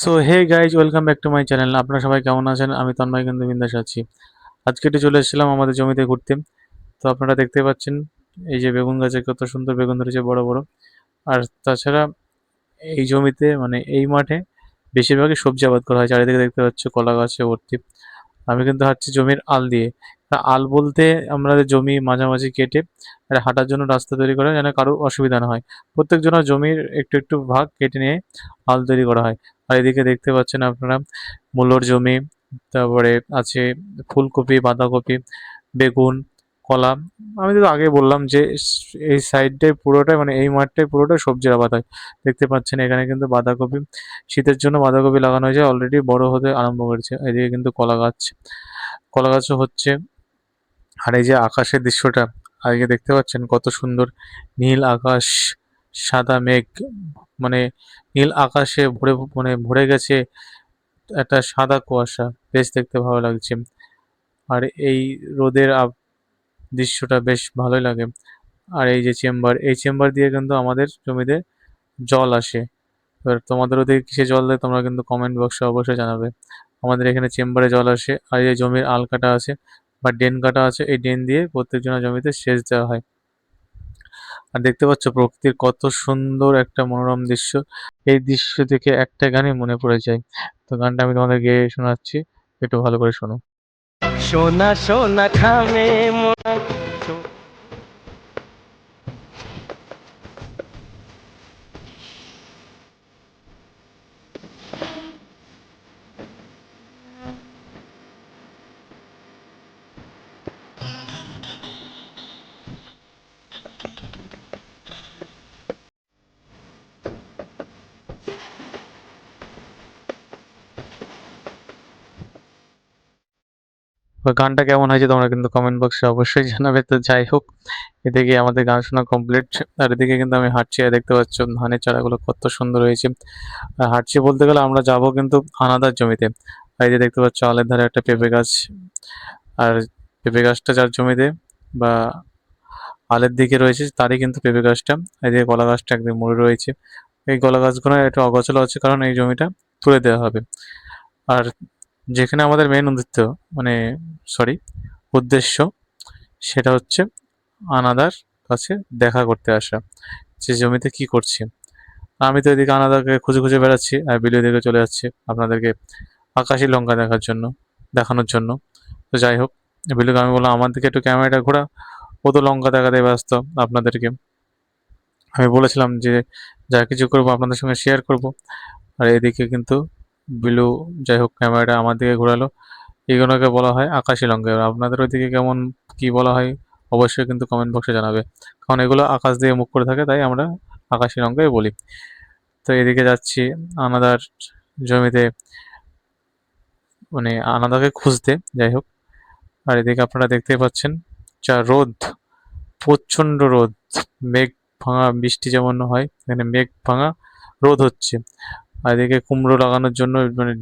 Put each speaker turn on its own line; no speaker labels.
So hey guys welcome back to my channel আপনারা সবাই কেমন আছেন? আমি তন্ময় কিন্তু বিন্দাস আছি। আজকে একটু চলে এসেছিলাম আমাদের জমিতে ঘুরতে। তো আপনারা দেখতে পাচ্ছেন, এই যে বেগুন গাছে কত সুন্দর বেগুন ধরেছে, বড় বড়। আর তাছাড়া এই জমিতে মানে এই মাঠে বেশিরভাগই সবজি আবাদ করা হয়। চারিদিকে দেখতে পাচ্ছ কলা গাছে ভর্তি। আমি কিন্তু হাঁটছি জমির আল দিয়ে। আল বলতে আমাদের জমি মাঝামাঝি কেটে হাঁটার জন্য রাস্তা তৈরি করা যেন কারোর অসুবিধা না হয়। প্রত্যেকজনের জমির একটু একটু ভাগ কেটে নিয়ে আল তৈরি করা হয়। আর এদিকে দেখতে পাচ্ছেন আপনারা মূলোর জমি, তারপরে আছে ফুলকপি, বাঁধাকপি, বেগুন, কলা। আমি তো আগে বললাম যে এই সাইডটাই পুরোটাই মানে এই মাঠটাই পুরোটাই সবজির আবাদ হয়। দেখতে পাচ্ছেন এখানে কিন্তু বাঁধাকপি, শীতের জন্য বাঁধাকপি লাগানো হয়েছে, অলরেডি বড় হতে আরম্ভ করেছে। এদিকে কিন্তু কলা গাছ, কলা গাছও হচ্ছে। আর এই যে আকাশের দৃশ্যটা আজকে দেখতে পাচ্ছেন, কত সুন্দর নীল আকাশ, সাদা মেঘ মানে নীল আকাশে ভরে মানে ভরে গেছে একটা সাদা কুয়াশা। বেশ দেখতে ভালো লাগছে। আর এই রোদের দৃশ্যটা বেশ ভালোই লাগে। আর এই যে চেম্বার, এই চেম্বার দিয়ে কিন্তু আমাদের জমিতে জল আসে। এবার তোমাদের ওদিকে কিসে জল দেয়, তোমরা কিন্তু কমেন্ট বক্সে অবশ্যই জানাবে। আমাদের এখানে চেম্বারে জল আসে, আর এই জমির আল কাটা আছে বা ড্রেন কাটা আছে, এই ড্রেন দিয়ে প্রত্যেকজনের জমিতে সেচ দেওয়া হয়। আর দেখতে পাচ্ছ প্রকৃতির কত সুন্দর একটা মনোরম দৃশ্য। এই দৃশ্য দেখে একটা গানই মনে পড়ে যায়। তো গানটা আমি তোমাদের গেয়ে শোনাচ্ছি, একটু ভালো করে শোনো।
সোনা সোনা খামে মোনা।
গানটা কেমন হয়েছে তোমরা কিন্তু কমেন্ট বক্সে অবশ্যই জানাবে। তো যাই হোক, এদিকে আমাদের গান শোনা কমপ্লিট আর এদিকে কিন্তু আমি হাঁটছি, আর দেখতে পাচ্ছ ধানের চারাগুলো কত সুন্দর হয়েছে। আর হাঁটছি বলতে গেলে আমরা যাব কিন্তু আনাদার জমিতে। আর এই যে দেখতে পাচ্ছ আলের ধারে একটা পেঁপে গাছ। আর পেঁপে গাছটা যার জমিতে বা আলের দিকে রয়েছে, তারই কিন্তু পেঁপে গাছটা। এদিকে কলা গাছটা একদম মরে রয়েছে। এই কলা গাছগুলো একটু অগোছালো আছে, কারণ এই জমিটা তুলে দেওয়া হবে। আর যেখানে আমাদের মেন উদ্দেশ্য মানে সরি উদ্দেশ্য, সেটা হচ্ছে আনাদার কাছে দেখা করতে আসা, যে জমিতে কি করছে। আমি তো এদিকে আনাদাকে খুঁজে খুঁজে বেড়াচ্ছি, আর বিলু দিকে চলে যাচ্ছে আপনাদেরকে আকাশি লঙ্কা দেখার জন্য, দেখানোর জন্য। তো যাই হোক, বিলুকে আমি বললাম, আমার দিকে একটু ক্যামেরাটা ঘোরা। ও তো লঙ্কা দেখাতে ব্যস্ত আপনাদেরকে। আমি বলেছিলাম যে, যা কিছু করব আপনাদের সঙ্গে শেয়ার করব। আর এদিকে কিন্তু বিলু, যাই হোক ক্যামেরাটা আমার দিকে ঘোরালো। এগুলোকে বলা হয় আকাশি লঙ্কা আপনাদের ওইদিকে কেমন কি বলা হয় অবশ্যই কিন্তু কমেন্ট বক্সে জানাবে। কারণ এগুলো আকাশ দিয়ে মুখ করে থাকে, তাই আমরা আকাশি লঙ্কাই বলি। তো এদিকে যাচ্ছি আনাদার জমিতে মানে আনাদাকে খুঁজতে, যাই হোক। আর এদিকে আপনারা দেখতেই পাচ্ছেন, যা রোদ, প্রচণ্ড রোদ। মেঘ ভাঙা, বৃষ্টি যেমন হয়, এখানে মেঘ ভাঙা রোদ হচ্ছে। আর এদিকে কুমড়ো লাগানোর জন্য মানে